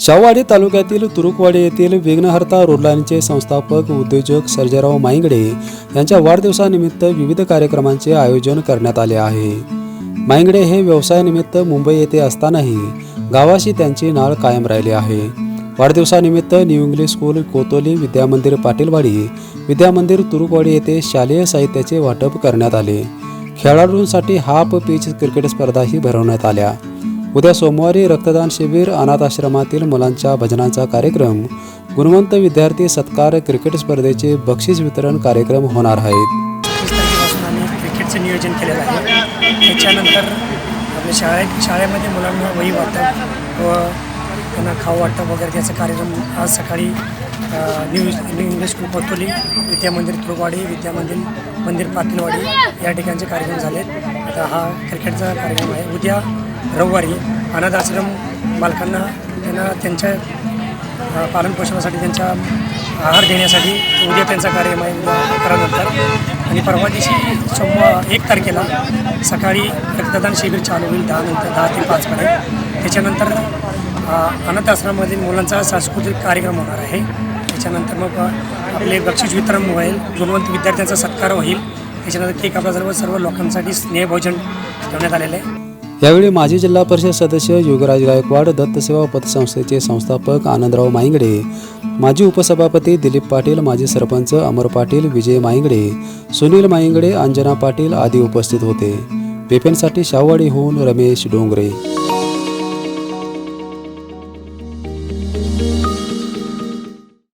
शाहवाडी तालुक्यातील तुरुकवाडी येथील विघ्नहर्ता रुडलाईनचे संस्थापक उद्योजक सर्जेराव माईंगडे यांच्या वाढदिवसानिमित्त विविध कार्यक्रमांचे आयोजन करण्यात आले आहे. माईंगडे हे व्यवसायानिमित्त मुंबई येथे असतानाही गावाशी त्यांची नाळ कायम राहिली आहे. वाढदिवसानिमित्त new English school Kotoli Vidyamandir Patilwadi Vidyamandir Turukwadi येथे शालेय साहित्याचे वाटप करण्यात आले. खेळाडूंसाठी हाफ पिच क्रिकेट स्पर्धाही भरवण्यात आल्या. उद्या सोमवारी रक्तदान शिबिर अनाथ आश्रमातील मुलांच्या भजनांचा कार्यक्रम. गुणवंत विद्यार्थी सत्कार क्रिकेट स्पर्धेचे बक्षीस वितरण कार्यक्रम होणार आहेत क्रिकेटचं नियोजन केलेलं आहे. त्याच्यानंतर आपल्या शाळेत शाळेमध्ये मुलांना वही वाटप व त्यांना खाऊ वाटप वगैरे त्याचा कार्यक्रम आज सकाळी new new English school Patoli Vidyamandir Turuwadi Vidyamandir मंदिर पाटीलवाडी या ठिकाणचे कार्यक्रम झालेत. आता हा क्रिकेटचा कार्यक्रम आहे. उद्या रविवारी अनाथ आश्रम बालकांना त्यांना त्यांच्या पालनपोषणासाठी त्यांच्या आहार देण्यासाठी उद्या त्यांचा कार्यक्रम आहे उद्या आणि परवा दिवशी सोमवार एक तारखेला सकाळी रक्तदान शिबिर चालू होईल दहा नंतर दहा ते पाचपर्यंत त्याच्यानंतर अनाथ आश्रमामधील मुलांचा सांस्कृतिक कार्यक्रम होणार आहे. त्याच्यानंतर मग आपले बक्षीस वितरण होईल गुणवंत विद्यार्थ्यांचा सत्कार होईल. त्याच्यानंतर केक आपल्या सर्व सर्व लोकांसाठी स्नेहभोजन ठेवण्यात आलेलं आहे. यावेळी माजी जिल्हा परिषद सदस्य युगराज गायकवाड दत्तसेवा पतसंस्थेचे संस्थापक आनंदराव माईंगडे माजी उपसभापती दिलीप पाटील माजी सरपंच अमर पाटील विजय माईंगडे सुनील माईंगडे अंजना पाटील आदी उपस्थित होते. पेपेनसाठी शाहवाडीहून रमेश डोंगरे.